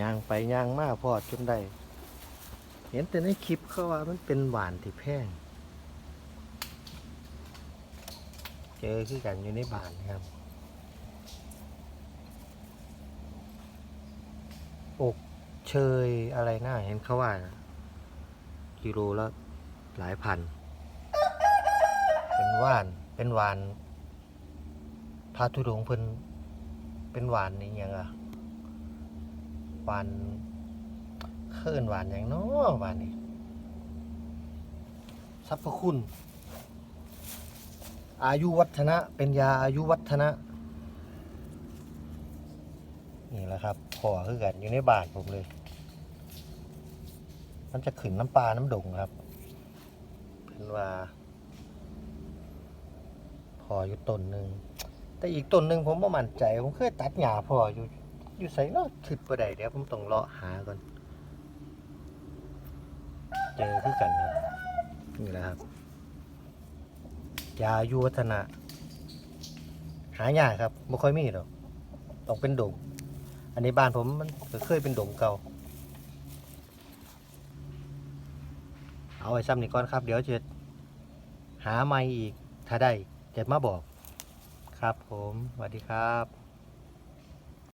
ย่างไปย่างมาพอจนได้ เห็นแต่ในคลิปเขาว่ามันเป็นหวานที่แพง เจอคือกันอยู่ในบ้านครับ อกเชยอะไรน่าเห็นเขาว่า กิโลละหลายพัน เป็นว่าน เป็นหวานพาทุดงเพิ่นเป็นหวานนี่ยังอะ หวานเคลื่อนหวานอย่างน้อหวานนี่สรรพคุณ อายุวัฒนะ เป็นยาอายุวัฒนะ นี่แหละครับพอคือกันอยู่ในบานผมเลย มันจะขึ้นน้ำปลาน้ำดงครับ เป็นว่าพออยู่ต้นหนึ่งแต่อีกต้นหนึ่งผมบ่มั่นใจ ผมเคยตัดหญ้าพออยู่ อยู่ใส่เนาะคิดบ่ไดเดี๋ยวผมต้องเลาะหาก่อน เจอคือกันครับนี่แหละครับยาอายุวัฒนะ หายากครับไม่ค่อยมีหรอกต้องเป็นดงอันนี้บ้านผมมันเคยเป็นดงเก่า เอาไว้ซ้ำนี่ก่อนครับ เดี๋ยวจะหาไม่อีก ถ้าได้จะมาบอก ครับผมสวัสดีครับ